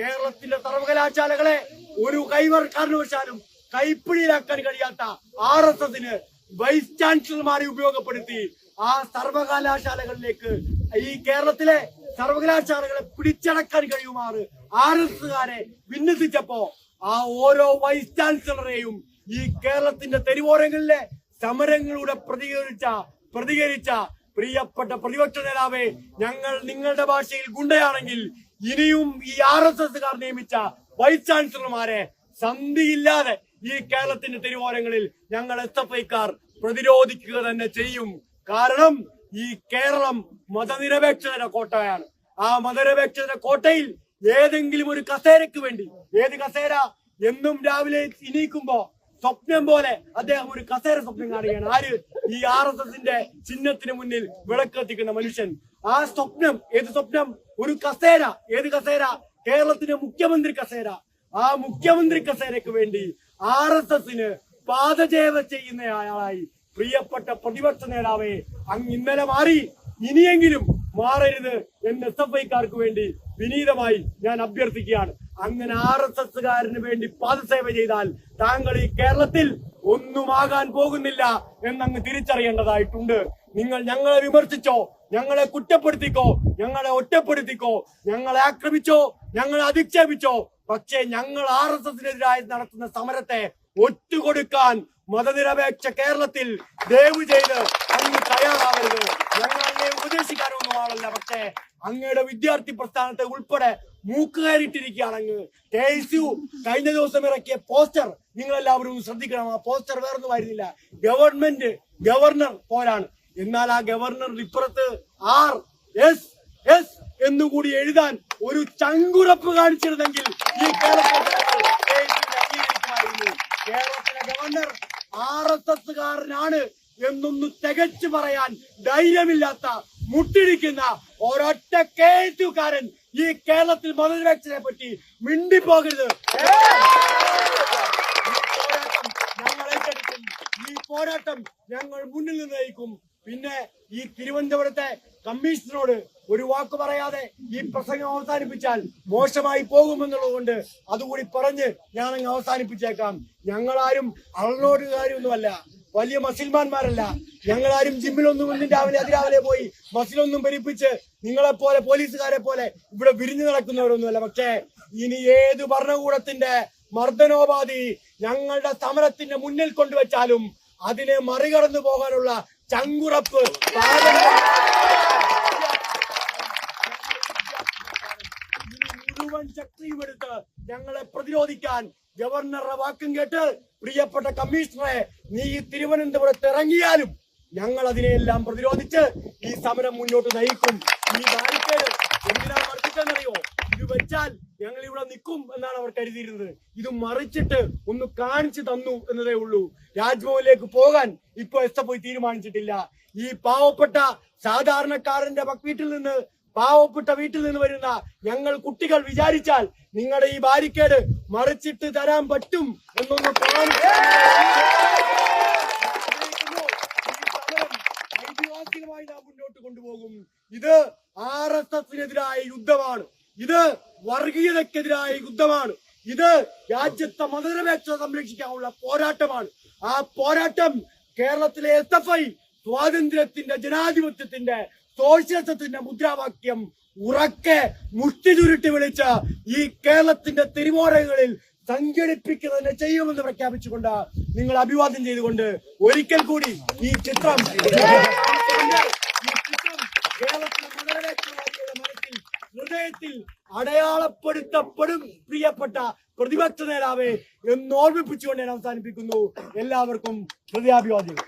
കേരളത്തിന്റെ സർവകലാശാലകളെ ഒരു കൈവർ കാരണവശാലും കൈപ്പിടിയിലാക്കാൻ കഴിയാത്ത ആർ എസ് എസിന് വൈസ് ചാൻസലർമാരെ ഉപയോഗപ്പെടുത്തി ആ സർവകലാശാലകളിലേക്ക് ഈ കേരളത്തിലെ സർവകലാശാലകളെ പിടിച്ചടക്കാൻ കഴിയുമാറ് ആർ എസ് കാരെ വിന്യസിച്ചപ്പോ ആ ഓരോ വൈസ് ചാൻസലറെയും ഈ കേരളത്തിന്റെ തെരുവോരങ്ങളിലെ സമരങ്ങളുടെ പ്രതികരിച്ച പ്രതികരിച്ച പ്രിയപ്പെട്ട പ്രതിപക്ഷ നേതാവേ ഞങ്ങൾ നിങ്ങളുടെ ഭാഷയിൽ ഗുണ്ടയാണെങ്കിൽ ഇനിയും ഈ ആർ എസ് എസ്സുകാർ നിയമിച്ച വൈസ് ചാൻസലർമാരെ സന്ധിയില്ലാതെ ഈ കേരളത്തിന്റെ തെരുവോരങ്ങളിൽ ഞങ്ങൾ എസ് എഫ് ഐക്കാർ പ്രതിരോധിക്കുക തന്നെ ചെയ്യും. കാരണം ഈ കേരളം മതനിരപേക്ഷതയുടെ കോട്ടയാണ്. ആ മതനിരപേക്ഷതയുടെ കോട്ടയിൽ ഏതെങ്കിലും ഒരു കസേരക്ക് വേണ്ടി ഏത് കസേര എന്നും രാവിലെ ഇനീക്കുമ്പോ സ്വപ്നം പോലെ അദ്ദേഹം ഒരു കസേര സ്വപ്നം കാണുകയാണ്. ആര്? ഈ ആർ എസ് എസിന്റെ ചിഹ്നത്തിന് മുന്നിൽ വിളക്കെത്തിക്കുന്ന മനുഷ്യൻ. ആ സ്വപ്നം ഏത് സ്വപ്നം? ഒരു കസേര. ഏത് കസേര? കേരളത്തിന്റെ മുഖ്യമന്ത്രി കസേര. ആ മുഖ്യമന്ത്രി കസേരക്ക് വേണ്ടി ആർ എസ് എസിന് പാദചേവ ചെയ്യുന്ന ആളായി പ്രിയപ്പെട്ട പ്രതിപക്ഷ നേതാവെ അങ് ഇന്നലെ മാറി. ഇനിയെങ്കിലും മാറരുത് എന്ന് എസ് എഫ് ഐക്കാർക്ക് വേണ്ടി വിനീതമായി ഞാൻ അഭ്യർത്ഥിക്കുകയാണ്. അങ്ങനെ ആർ എസ് എസ്സുകാരന് വേണ്ടി പാദസേവ ചെയ്താൽ താങ്കൾ ഈ കേരളത്തിൽ ഒന്നുമാകാൻ പോകുന്നില്ല എന്നങ്ങ് തിരിച്ചറിയേണ്ടതായിട്ടുണ്ട്. നിങ്ങൾ ഞങ്ങളെ വിമർശിച്ചോ ഞങ്ങളെ കുറ്റപ്പെടുത്തിക്കോ ഞങ്ങളെ ഒറ്റപ്പെടുത്തിക്കോ ഞങ്ങളെ ആക്രമിച്ചോ ഞങ്ങളെ അധിക്ഷേപിച്ചോ പക്ഷേ ഞങ്ങൾ ആർ എസ് എസിനെതിരായി നടത്തുന്ന സമരത്തെ ഒറ്റുകൊടുക്കാൻ മതനിരപേക്ഷ കേരളത്തിൽ ദയവ് ചെയ്ത് അങ്ങ് തയ്യാറാവരുത് ഞങ്ങൾ അങ്ങയെ ഉപദേശിക്കാനൊന്നും ആളല്ല പക്ഷേ അങ്ങയുടെ വിദ്യാർത്ഥി പ്രസ്ഥാനത്തെ ഉൾപ്പെടെ മൂക്കുകയറിയിട്ടിരിക്കുകയാണ് അങ്ങ് കെ എസ് യു കഴിഞ്ഞ ദിവസം ഇറക്കിയ പോസ്റ്റർ നിങ്ങൾ എല്ലാവരും ശ്രദ്ധിക്കണം. ആ പോസ്റ്റർ വേറൊന്നും ആയിരുന്നില്ല. ഗവൺമെന്റ് ഗവർണർ പോലാണ്. എന്നാൽ ആ ഗവർണർ ഇപ്പുറത്ത് ആർ എസ് എസ് എന്നുകൂടി എഴുതാൻ ഒരു ചങ്കുറപ്പ് കാണിച്ചിരുന്നെങ്കിൽ ഈ കേരളത്തിലെ. കേരളത്തിലെ ഗവർണർ ആർ എസ് എസ്സുകാരനാണ് എന്നൊന്ന് തികച്ചു പറയാൻ ധൈര്യമില്ലാത്ത മുട്ടിടിക്കുന്ന ഒരൊറ്റ കെ എസ് ഈ കേരളത്തിൽ മതനിരക്ഷനെ പറ്റി മിണ്ടിപ്പോകരുത്. ഈ പോരാട്ടം ഞങ്ങൾ മുന്നിൽ നിന്ന് നയിക്കും. പിന്നെ ഈ തിരുവനന്തപുരത്തെ കമ്മീഷണറോട് ഒരു വാക്ക് പറയാതെ ഈ പ്രസംഗം അവസാനിപ്പിച്ചാൽ മോശമായി പോകുമെന്നുള്ളത് കൊണ്ട് അതുകൂടി പറഞ്ഞ് ഞാനങ്ങ് അവസാനിപ്പിച്ചേക്കാം. ഞങ്ങളാരും അളനോടുകാരൊന്നുമല്ല വലിയ മസിൽമാന്മാരല്ല. ഞങ്ങളാരും ജിമ്മിലൊന്നും ഒന്നും രാവിലെ അതിരാവിലെ പോയി മസിലൊന്നും ഭരിപ്പിച്ച് നിങ്ങളെ പോലെ പോലീസുകാരെ പോലെ ഇവിടെ വിരിഞ്ഞു നടക്കുന്നവരൊന്നുമല്ല. പക്ഷേ ഇനി ഏത് ഭരണകൂടത്തിന്റെ മർദ്ദനോപാധി ഞങ്ങളുടെ സമരത്തിന്റെ മുന്നിൽ കൊണ്ടുവച്ചാലും അതിനെ മറികടന്നു പോകാനുള്ള ചങ്കുറപ്പ് ഇനി മുഴുവൻ ശക്തിയും എടുത്ത് ഞങ്ങളെ പ്രതിരോധിക്കാൻ ഗവർണറുടെ വാക്കും കേട്ട് പ്രിയപ്പെട്ട കമ്മീഷണറെ നീ തിരുവനന്തപുരത്ത് ഇറങ്ങിയാലും ഞങ്ങൾ അതിനെയെല്ലാം പ്രതിരോധിച്ച് ഈ സമരം മുന്നോട്ട് നയിക്കും. ഈ ബാരിക്കേഡ് എന്തിനാ മറിച്ചിട്ടെന്നറിയോ ഇത് വെച്ചാൽ ഞങ്ങൾ ഇവിടെ നിൽക്കും എന്നാണ് അവർ കരുതിയിരുന്നത്. ഇത് മറിച്ചിട്ട് ഒന്ന് കാണിച്ചു തന്നു എന്നതേ ഉള്ളൂ. രാജ്ഭവനിലേക്ക് പോകാൻ ഇപ്പൊ എസ് എഫ് തീരുമാനിച്ചിട്ടില്ല. ഈ പാവപ്പെട്ട സാധാരണക്കാരന്റെ വീട്ടിൽ നിന്ന് പാവപ്പെട്ട വീട്ടിൽ നിന്ന് വരുന്ന ഞങ്ങൾ കുട്ടികൾ വിചാരിച്ചാൽ നിങ്ങളുടെ ഈ ബാരിക്കേഡ് മറിച്ചിട്ട് തരാൻ പറ്റും എന്നൊന്ന് ഐതിഹാസികമായി നാം മുന്നോട്ട് കൊണ്ടുപോകും. ഇത് ആർ എസ് എസിനെതിരായ യുദ്ധമാണ്. ഇത് വർഗീയതക്കെതിരായ യുദ്ധമാണ്. ഇത് രാജ്യത്തെ മതനിരപേക്ഷത സംരക്ഷിക്കാനുള്ള പോരാട്ടമാണ്. ആ പോരാട്ടം കേരളത്തിലെ എസ് എഫ് ഐ സ്വാതന്ത്ര്യത്തിന്റെ ജനാധിപത്യത്തിന്റെ സോഷ്യലിസത്തിന്റെ മുദ്രാവാക്യം ഉറക്കെ മുഷ്ടി ചുരുട്ടി വിളിച്ച ഈ കേരളത്തിന്റെ തിരുമോരങ്ങളിൽ സംഘടിപ്പിക്കുന്നതിനെ ചെയ്യുമെന്ന് പ്രഖ്യാപിച്ചുകൊണ്ട് നിങ്ങൾ അഭിവാദ്യം ചെയ്തുകൊണ്ട് ഒരിക്കൽ കൂടി ഈ ചിത്രം ഹൃദയത്തിൽ അടയാളപ്പെടുത്തപ്പെടും പ്രിയപ്പെട്ട പ്രതിപക്ഷ നേതാവെ എന്ന് ഓർമ്മിപ്പിച്ചുകൊണ്ട് ഞാൻ അവസാനിപ്പിക്കുന്നു. എല്ലാവർക്കും ഹൃദയാഭിവാദ്യങ്ങൾ.